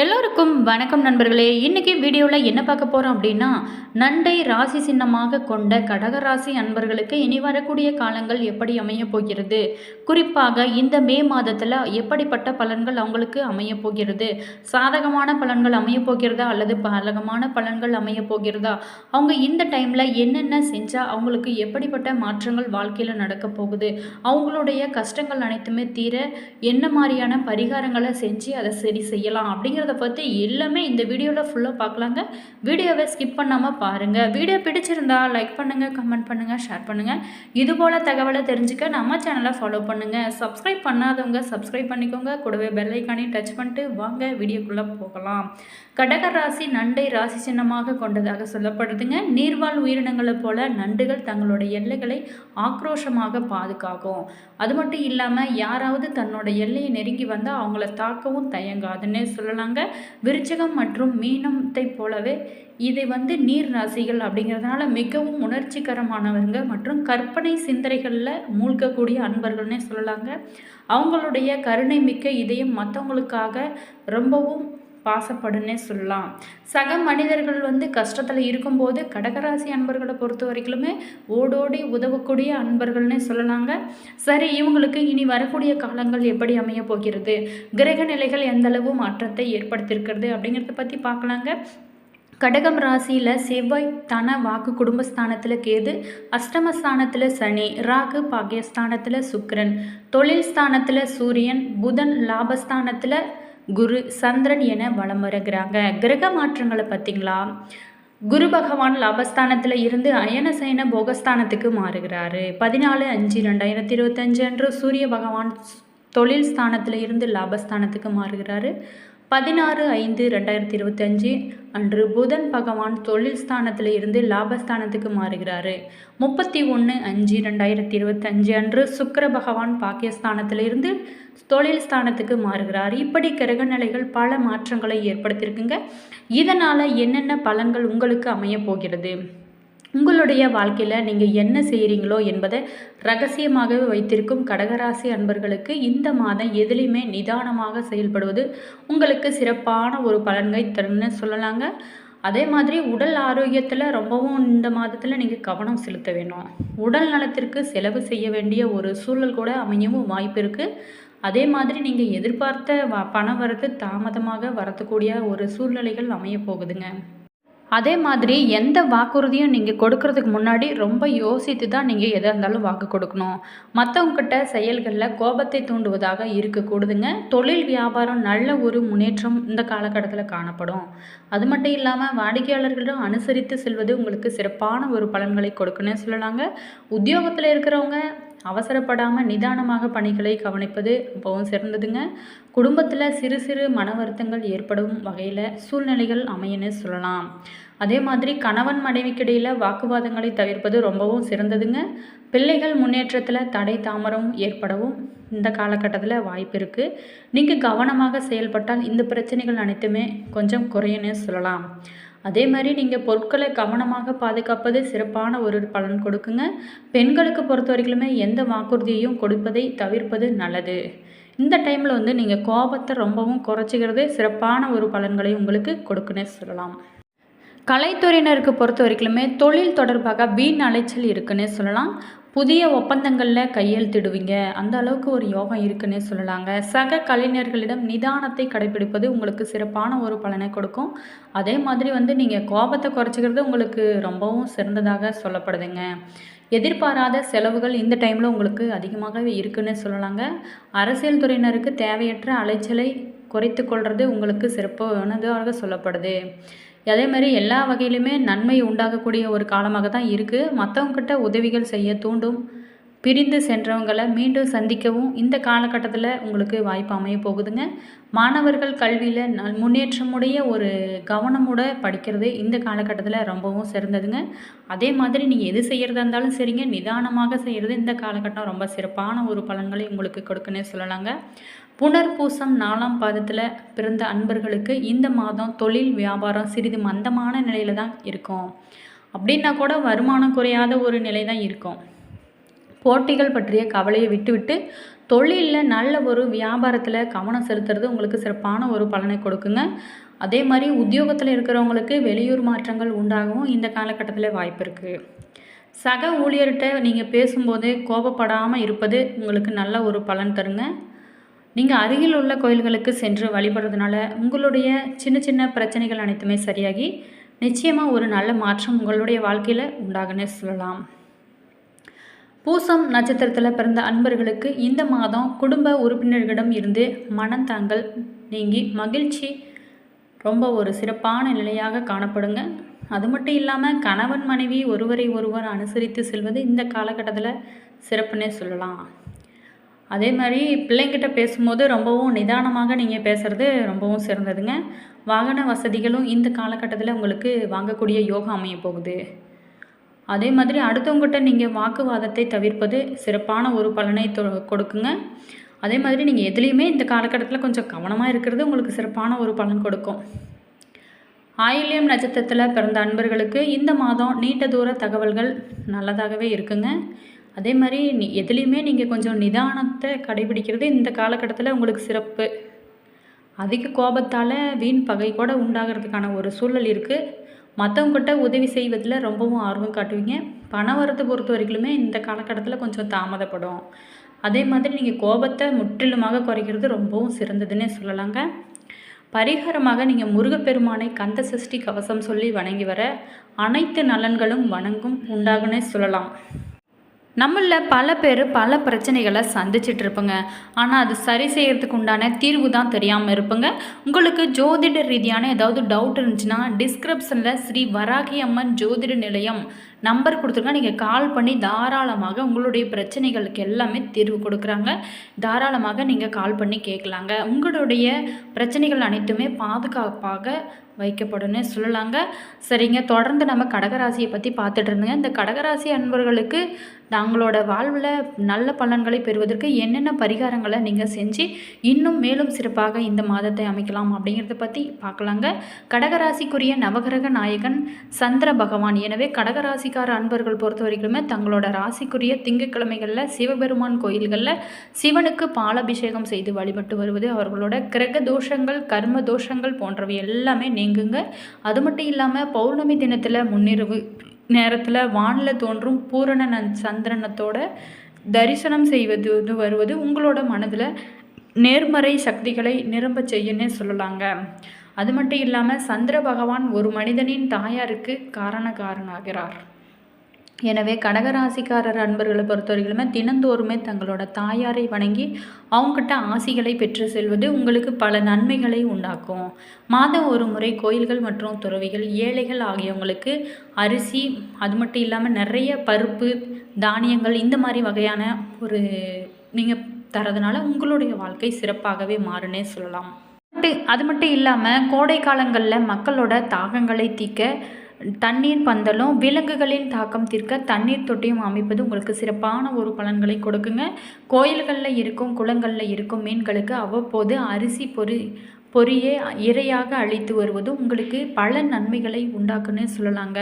எல்லோருக்கும் வணக்கம் நண்பர்களே. இன்றைக்கி வீடியோவில் என்ன பார்க்க போகிறோம் அப்படின்னா நண்டை ராசி சின்னமாக கொண்ட கடகராசி அன்பர்களுக்கு இனி வரக்கூடிய காலங்கள் எப்படி அமையப் போகிறது? குறிப்பாக இந்த மே மாதத்தில் எப்படிப்பட்ட பலன்கள் அவங்களுக்கு அமையப் போகிறது? சாதகமான பலன்கள் அமையப் போகிறதா? அல்லது பாதகமான பலன்கள் அமையப் போகிறதா? அவங்க இந்த டைமில் என்னென்ன செஞ்சால் அவங்களுக்கு எப்படிப்பட்ட மாற்றங்கள் வாழ்க்கையில் நடக்க போகுது? அவங்களுடைய கஷ்டங்கள் அனைத்துமே தீர என்ன மாதிரியான பரிகாரங்களை செஞ்சு அதை சரி செய்யலாம் அப்படிங்கிற அப்படிங்கிறத பற்றி எல்லாமே இந்த வீடியோவில் ஃபுல்லாக பார்க்கலாங்க வீடியோவை ஸ்கிப் பண்ணாமல் பாருங்கள் வீடியோ பிடிச்சிருந்தா லைக் பண்ணுங்கள் கமெண்ட் பண்ணுங்கள் ஷேர் பண்ணுங்கள் இதுபோல் தகவலை தெரிஞ்சுக்க நம்ம சேனலை ஃபாலோ பண்ணுங்கள் சப்ஸ்கிரைப் பண்ணாதவங்க சப்ஸ்கிரைப் பண்ணிக்கோங்க. கூடவே பெல்லைக்கானே டச் பண்ணிட்டு வாங்க வீடியோக்குள்ளே போகலாம். கடக ராசி நண்டை ராசி சின்னமாக கொண்டதாக சொல்லப்படுதுங்க. நீர்வாழ் உயிரினங்களைப் போல நண்டுகள் தங்களுடைய எல்லைகளை ஆக்ரோஷமாக பாதுகாக்கும். அது மட்டும் இல்லாமல் யாராவது தன்னோட எல்லையை நெருங்கி வந்தால் அவங்கள தாக்கவும் தயங்காதுன்னே சொல்லலாங்க. விருச்சகம் மற்றும் மீனத்தை போலவே இதை வந்து நீர் ராசிகள் அப்படிங்கிறதுனால மிகவும் உணர்ச்சிகரமானவங்க மற்றும் கற்பனை சிந்தனைகளில் மூழ்கக்கூடிய அன்பர்கள்னே சொல்லலாங்க. அவங்களுடைய கருணை மிக்க இதயம் மற்றவங்களுக்காக ரொம்பவும் பாசப்படுன்னே சொல்லலாம். சக மனிதர்கள் வந்து கஷ்டத்தில் இருக்கும்போது கடகராசி அன்பர்களை பொறுத்த வரைக்குமே ஓடோடி உதவக்கூடிய அன்பர்கள்னே சொல்லலாங்க. சரி இவங்களுக்கு இனி வரக்கூடிய காலங்கள் எப்படி அமைய போகிறது? கிரக நிலைகள் எந்த அளவு மாற்றத்தை ஏற்படுத்தியிருக்கிறது அப்படிங்கிறத பற்றி பார்க்கலாங்க. கடகம் ராசியில் செவ்வாய் தன வாக்கு குடும்பஸ்தானத்தில் கேது அஷ்டமஸ்தானத்தில் சனி ராகு பாகியஸ்தானத்தில் சுக்கரன் தொழில் ஸ்தானத்தில் சூரியன் புதன் லாபஸ்தானத்தில் குரு சந்திரன் என வலம் வருகிறாங்க. கிரக மாற்றங்களை பார்த்தீங்களா? குரு பகவான் லாபஸ்தானத்தில் இருந்து அயனசயன போகஸ்தானத்துக்கு மாறுகிறாரு. பதினாலு அஞ்சு ரெண்டாயிரத்தி இருபத்தஞ்சு அன்று சூரிய பகவான் தொழில் ஸ்தானத்தில் இருந்து லாபஸ்தானத்துக்கு மாறுகிறாரு. பதினாறு ஐந்து ரெண்டாயிரத்தி இருபத்தஞ்சு அன்று புதன் பகவான் தொழில் ஸ்தானத்தில் இருந்து லாபஸ்தானத்துக்கு மாறுகிறாரு. முப்பத்தி ஒன்று அஞ்சு ரெண்டாயிரத்தி இருபத்தஞ்சு அன்று சுக்கர பகவான் பாக்கியஸ்தானத்தில் இருந்து தொழில் ஸ்தானத்துக்கு மாறுகிறார். இப்படி கிரகநிலைகள் பல மாற்றங்களை ஏற்படுத்தியிருக்குங்க. இதனால் என்னென்ன பலன்கள் உங்களுக்கு அமையப் போகிறது? உங்களுடைய வாழ்க்கையில் நீங்கள் என்ன செய்கிறீங்களோ என்பதை ரகசியமாகவே வைத்திருக்கும் கடகராசி அன்பர்களுக்கு இந்த மாதம் எதுலேயுமே நிதானமாக செயல்படுவது உங்களுக்கு சிறப்பான ஒரு பலன்கை தரும்னு சொல்லலாங்க. அதே மாதிரி உடல் ஆரோக்கியத்தில் ரொம்பவும் இந்த மாதத்தில் நீங்கள் கவனம் செலுத்த வேணும் உடல் நலத்திற்கு செலவு செய்ய வேண்டிய ஒரு சூழல் கூட அமையவும் வாய்ப்பு இருக்குது அதே மாதிரி நீங்கள் எதிர்பார்த்த வ பணம் வரது தாமதமாக வரத்துக்கூடிய ஒரு சூழ்நிலைகள் அமைய போகுதுங்க. அதே மாதிரி எந்த வாக்குறுதியும் நீங்கள் கொடுக்கறதுக்கு முன்னாடி ரொம்ப யோசித்து தான் நீங்கள் எதாக இருந்தாலும் வாக்கு கொடுக்கணும். மற்றவங்கக்கிட்ட செயல்களில் கோபத்தை தூண்டுவதாக இருக்கக்கூடுதுங்க தொழில் வியாபாரம் நல்ல ஒரு முன்னேற்றம் இந்த காலகட்டத்தில் காணப்படும். அது மட்டும் இல்லாமல் வாடிக்கையாளர்களிடம் அனுசரித்து செல்வது உங்களுக்கு சிறப்பான ஒரு பலன்களை கொடுக்குன்னு சொல்லலாங்க. உத்தியோகத்தில் இருக்கிறவங்க அவசரப்படாமல் நிதானமாக பணிகளை கவனிப்பது ரொம்பவும் சிறந்ததுங்க. குடும்பத்தில் சிறு சிறு மன வருத்தங்கள் ஏற்படும் வகையில் சூழ்நிலைகள் அமையன்னு சொல்லலாம். அதே மாதிரி கணவன் மனைவிக்கிடையில் வாக்குவாதங்களை தவிர்ப்பது ரொம்பவும் சிறந்ததுங்க. பிள்ளைகள் முன்னேற்றத்தில் தடை தாமரம் ஏற்படவும் இந்த காலகட்டத்தில் வாய்ப்பு இருக்குது நீங்கள் கவனமாக செயல்பட்டால் இந்த பிரச்சனைகள் அனைத்துமே கொஞ்சம் குறையுன்னு சொல்லலாம். அதே மாதிரி நீங்கள் பொருட்களை கவனமாக பாதுகாப்பது சிறப்பான ஒரு பலன் கொடுக்குங்க. பெண்களுக்கு பொறுத்த வரைக்குமே எந்த வாக்குறுதியையும் கொடுப்பதை தவிர்ப்பது நல்லது. இந்த டைமில் வந்து நீங்கள் கோபத்தை ரொம்பவும் குறைச்சிக்கிறது சிறப்பான ஒரு பலன்களை உங்களுக்கு கொடுக்குன்னே சொல்லலாம். கலைத்துறையினருக்கு பொறுத்த வரைக்குமே தொழில் தொடர்பாக வீண் அலைச்சல் இருக்குன்னே சொல்லலாம். புதிய ஒப்பந்தங்களில் கையெழுத்திடுவீங்க. அந்த அளவுக்கு ஒரு யோகம் இருக்குன்னே சொல்லலாங்க. சக கலைஞர்களிடம் நிதானத்தை கடைபிடிப்பது உங்களுக்கு சிறப்பான ஒரு பலனை கொடுக்கும். அதே மாதிரி வந்து நீங்கள் கோபத்தை குறைச்சிக்கிறது உங்களுக்கு ரொம்பவும் சிறந்ததாக சொல்லப்படுதுங்க. எதிர்பாராத செலவுகள் இந்த டைமில் உங்களுக்கு அதிகமாகவே இருக்குன்னு சொல்லலாங்க. அரசியல் துறையினருக்கு தேவையற்ற அலைச்சலை குறைத்து கொள்வது உங்களுக்கு சிறப்பானதாக சொல்லப்படுது. அதே மாதிரி எல்லா வகையிலுமே நன்மை உண்டாகக்கூடிய ஒரு காலமாக தான் இருக்குது மற்றவங்கிட்ட உதவிகள் செய்ய தூண்டும் பிரிந்து சென்றவங்களை மீண்டும் சந்திக்கவும் இந்த காலகட்டத்தில் உங்களுக்கு வாய்ப்பு அமைய போகுதுங்க. மாணவர்கள் கல்வியில் நல் முன்னேற்றமுடைய ஒரு கவனமோட படிக்கிறது இந்த காலகட்டத்தில் ரொம்பவும் சிறந்ததுங்க. அதே மாதிரி நீங்கள் எது செய்கிறதா இருந்தாலும் சரிங்க. நிதானமாக செய்கிறது இந்த காலகட்டம் ரொம்ப சிறப்பான ஒரு பலன்களை உங்களுக்கு கொடுக்குன்னு சொல்லலாங்க. புனர்பூசம் நாலாம் பாதத்தில் பிறந்த அன்பர்களுக்கு இந்த மாதம் தொழில் வியாபாரம் சிறிது மந்தமான நிலையில் தான் இருக்கும். அப்படின்னா கூட வருமானம் குறையாத ஒரு நிலை தான் இருக்கும். போட்டிகள் பற்றிய கவலையை விட்டுவிட்டு தொழிலில் நல்ல ஒரு வியாபாரத்தில் கவனம் செலுத்துறது உங்களுக்கு சிறப்பான ஒரு பலனை கொடுக்குங்க. அதே மாதிரி உத்தியோகத்தில் இருக்கிறவங்களுக்கு வெளியூர் மாற்றங்கள் உண்டாகவும் இந்த காலகட்டத்தில் வாய்ப்பு இருக்குது சக ஊழியர்கிட்ட நீங்கள் பேசும்போது கோபப்படாமல் இருப்பது உங்களுக்கு நல்ல ஒரு பலன் தருங்க. நீங்கள் அருகில் உள்ள கோயில்களுக்கு சென்று வழிபடுறதுனால உங்களுடைய சின்ன சின்ன பிரச்சனைகள் அனைத்துமே சரியாகி நிச்சயமாக ஒரு நல்ல மாற்றம் உங்களுடைய வாழ்க்கையில் உண்டாகுன்னு சொல்லலாம். பூசம் நட்சத்திரத்தில் பிறந்த அன்பர்களுக்கு இந்த மாதம் குடும்ப உறுப்பினர்களிடம் இருந்து மனந்தாங்கள் நீங்கி மகிழ்ச்சி ரொம்ப ஒரு சிறப்பான நிலையாக காணப்படுங்க. அது மட்டும் இல்லாமல் கணவன் மனைவி ஒருவரை ஒருவர் அனுசரித்து செல்வது இந்த காலகட்டத்தில் சிறப்புன்னே சொல்லலாம். அதே மாதிரி பிள்ளைங்கிட்ட பேசும்போது ரொம்பவும் நிதானமாக நீங்கள் பேசுகிறது ரொம்பவும் சிறந்ததுங்க. வாகன வசதிகளும் இந்த காலகட்டத்தில் உங்களுக்கு வாங்கக்கூடிய யோகம் அமைய போகுது. அதே மாதிரி அடுத்தவங்ககிட்ட நீங்கள் வாக்குவாதத்தை தவிர்ப்பது சிறப்பான ஒரு பலனை தொ கொடுக்குங்க. அதே மாதிரி நீங்கள் எதுலேயுமே இந்த காலகட்டத்தில் கொஞ்சம் கவனமாக இருக்கிறது உங்களுக்கு சிறப்பான ஒரு பலன் கொடுக்கும். ஆயில்யம் நட்சத்திரத்தில் பிறந்த அன்பர்களுக்கு இந்த மாதம் நீண்ட தூர தகவல்கள் நல்லதாகவே இருக்குங்க. அதே மாதிரி நீ எதுலேயுமே நீங்கள் கொஞ்சம் நிதானத்தை கடைபிடிக்கிறது இந்த காலகட்டத்தில் உங்களுக்கு சிறப்பு. அதிக கோபத்தால் வீண் பகை கூட உண்டாகிறதுக்கான ஒரு சூழல் இருக்குது மற்றவங்ககிட்ட உதவி செய்வதில் ரொம்பவும் ஆர்வம் காட்டுவீங்க. பண வரத்தை பொறுத்த வரைக்குமே இந்த காலகட்டத்தில் கொஞ்சம் தாமதப்படும். அதே மாதிரி நீங்கள் கோபத்தை முற்றிலுமாக குறைக்கிறது ரொம்பவும் சிறந்ததுன்னே சொல்லலாங்க. பரிகாரமாக நீங்கள் முருகப்பெருமானை கந்த சஷ்டி கவசம் சொல்லி வணங்கி வர அனைத்து நலன்களும் வணங்கும் உண்டாகுன்னே சொல்லலாம். நம்மளில் பல பேர் பல பிரச்சனைகளை சந்திச்சிட்டு இருப்போங்க ஆனால் அது சரி செய்கிறதுக்கு உண்டான தீர்வு தான் தெரியாமல் இருப்பங்க. உங்களுக்கு ஜோதிட ரீதியான ஏதாவது டவுட் இருந்துச்சுன்னா டிஸ்கிரிப்ஷனில் ஸ்ரீ வராகி அம்மன் ஜோதிட நிலையம் நம்பர் கொடுத்துருக்கா நீங்கள் கால் பண்ணி தாராளமாக உங்களுடைய பிரச்சனைகளுக்கு எல்லாமே தீர்வு கொடுக்குறாங்க. தாராளமாக நீங்கள் கால் பண்ணி கேட்கலாங்க. உங்களுடைய பிரச்சனைகள் அனைத்துமே பாதுகாப்பாக வைக்கப்படும்னு சொல்லலாங்க. சரிங்க தொடர்ந்து நம்ம கடகராசியை பற்றி பார்த்துட்டு இருந்தோங்க. இந்த கடகராசி அன்பர்களுக்கு தங்களோட வாழ்வில் நல்ல பலன்களை பெறுவதற்கு என்னென்ன பரிகாரங்களை நீங்கள் செஞ்சு இன்னும் மேலும் சிறப்பாக இந்த மாதத்தை அமைக்கலாம் அப்படிங்கிறத பற்றி பார்க்கலாங்க. கடகராசிக்குரிய நவகிரக நாயகன் சந்திர பகவான். எனவே கடகராசிக்கார அன்பர்கள் பொறுத்த வரைக்குமே தங்களோட ராசிக்குரிய திங்கட்கிழமைகளில் சிவபெருமான் கோயில்களில் சிவனுக்கு பாலாபிஷேகம் செய்து வழிபட்டு வருவது அவர்களோட கிரக தோஷங்கள் கர்ம தோஷங்கள் போன்றவை எல்லாமே நீங்குங்க. அது மட்டும் இல்லாமல் பௌர்ணமி தினத்தில் முன்னிரவு நேரத்தில் வானில் தோன்றும் பூரண சந்திரனத்தோட தரிசனம் செய்வது வந்து வருவது உங்களோட மனதில் நேர்மறை சக்திகளை நிரம்ப செய்யுன்னே சொல்லலாங்க. அது மட்டும் இல்லாமல் சந்திர பகவான் ஒரு மனிதனின் தாயாருக்கு காரணக்காரனாகிறார். எனவே கடகராசிக்காரர் அன்பர்களை பொறுத்தவரைகளுமே தினந்தோறுமே தங்களோட தாயாரை வணங்கி அவங்ககிட்ட ஆசிகளை பெற்று செல்வது உங்களுக்கு பல நன்மைகளை உண்டாக்கும். மாதம் ஒரு முறை கோயில்கள் மற்றும் துறவிகள் ஏழைகள் ஆகியவங்களுக்கு அரிசி அது மட்டும் இல்லாமல் நிறைய பருப்பு தானியங்கள் இந்த மாதிரி வகையான ஒரு நீங்கள் தரதுனால உங்களுடைய வாழ்க்கை சிறப்பாகவே மாறுனே சொல்லலாம். அது மட்டும் இல்லாமல் கோடை காலங்களில் மக்களோட தாகங்களை தீக்க தண்ணீர் பந்தலும் விலங்குகளின் தாக்கம் தீர்க்க தண்ணீர் தொட்டியும் அமைப்பது உங்களுக்கு சிறப்பான ஒரு பலன்களை கொடுக்குங்க. கோயில்களில் இருக்கும் குளங்களில் இருக்கும் மீன்களுக்கு அவ்வப்போது அரிசி பொறி பொரியே இரையாக அழித்து வருவது உங்களுக்கு பல நன்மைகளை உண்டாக்குன்னு சொல்லலாங்க.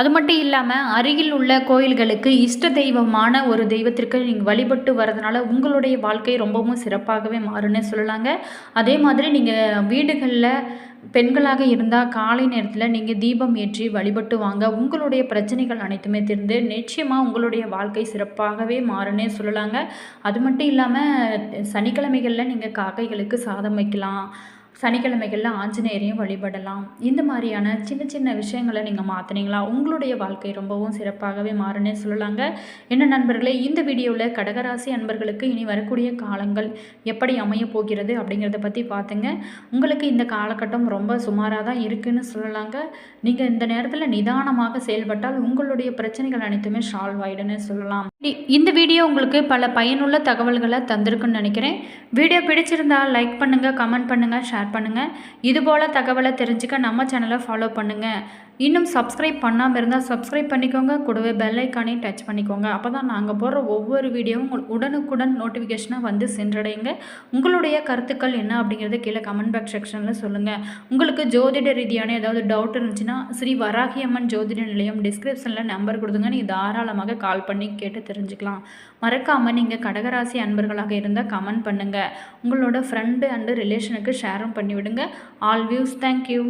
அது மட்டும் இல்லாமல் அருகில் உள்ள கோயில்களுக்கு இஷ்ட தெய்வமான ஒரு தெய்வத்திற்கு நீங்கள் வழிபட்டு வரதுனால உங்களுடைய வாழ்க்கை ரொம்பவும் சிறப்பாகவே மாறுன்னு சொல்லலாங்க. அதே மாதிரி நீங்கள் வீடுகளில் பெண்களாக இருந்தால் காலை நேரத்தில் நீங்கள் தீபம் ஏற்றி வழிபட்டு வாங்க. உங்களுடைய பிரச்சனைகள் அனைத்துமே தெரிந்து நிச்சயமாக உங்களுடைய வாழ்க்கை சிறப்பாகவே மாறுனே சொல்லலாங்க. அது மட்டும் இல்லாமல் சனிக்கிழமைகளில் நீங்கள் காக்கைகளுக்கு சாதம் வைக்கலாம். சனிக்கிழமைகளில் ஆஞ்சநேயரையும் வழிபடலாம். இந்த மாதிரியான சின்ன சின்ன விஷயங்களை நீங்கள் மாற்றினீங்களா உங்களுடைய வாழ்க்கை ரொம்பவும் சிறப்பாகவே மாறுனே சொல்லலாங்க. என்ன நண்பர்களே இந்த வீடியோவில் கடகராசி அன்பர்களுக்கு இனி வரக்கூடிய காலங்கள் எப்படி அமைய போகிறது அப்படிங்கிறத பற்றி பார்த்துங்க உங்களுக்கு இந்த காலகட்டம் ரொம்ப சுமாராக தான் இருக்குதுன்னு சொல்லலாங்க. நீங்கள் இந்த நேரத்தில் நிதானமாக செயல்பட்டால் உங்களுடைய பிரச்சனைகள் அனைத்துமே சால்வ் ஆகிடுன்னு சொல்லலாம். இந்த வீடியோ உங்களுக்கு பல பயனுள்ள தகவல்களை தந்திருக்குன்னு நினைக்கிறேன். வீடியோ பிடிச்சிருந்தால் லைக் பண்ணுங்கள் கமெண்ட் பண்ணுங்கள் ஷேர் பண்ணுங்கள் இதுபோல் தகவலை தெரிஞ்சுக்க நம்ம சேனலை ஃபாலோ பண்ணுங்கள் இன்னும் சப்ஸ்கிரைப் பண்ணாமல் இருந்தால் சப்ஸ்கிரைப் பண்ணிக்கோங்க. கூடவே பெல்லைக்கானையும் டச் பண்ணிக்கோங்க. அப்போ தான் நாங்கள் போடுற ஒவ்வொரு வீடியோவும் உங்களுக்கு உடனுக்குடன் நோட்டிஃபிகேஷனாக வந்து சென்றடையுங்க. உங்களுடைய கருத்துக்கள் என்ன அப்படிங்கிறத கீழே கமெண்ட் பாக்ஸ் செக்ஷனில் சொல்லுங்கள் உங்களுக்கு ஜோதிட ரீதியான ஏதாவது டவுட் இருந்துச்சுன்னா ஸ்ரீ வராகியம்மன் ஜோதிட நிலையம் டிஸ்கிரிப்ஷனில் நம்பர் கொடுத்துங்க. நீங்கள் தாராளமாக கால் பண்ணி கேட்டு தெரிஞ்சுக்கலாம். மறக்காமல் நீங்கள் கடகராசி அன்பர்களாக இருந்தால் கமெண்ட் பண்ணுங்கள் உங்களோட ஃப்ரெண்டு அண்டு ரிலேஷனுக்கு ஷேரும் பண்ணிவிடுங்க. All views thank you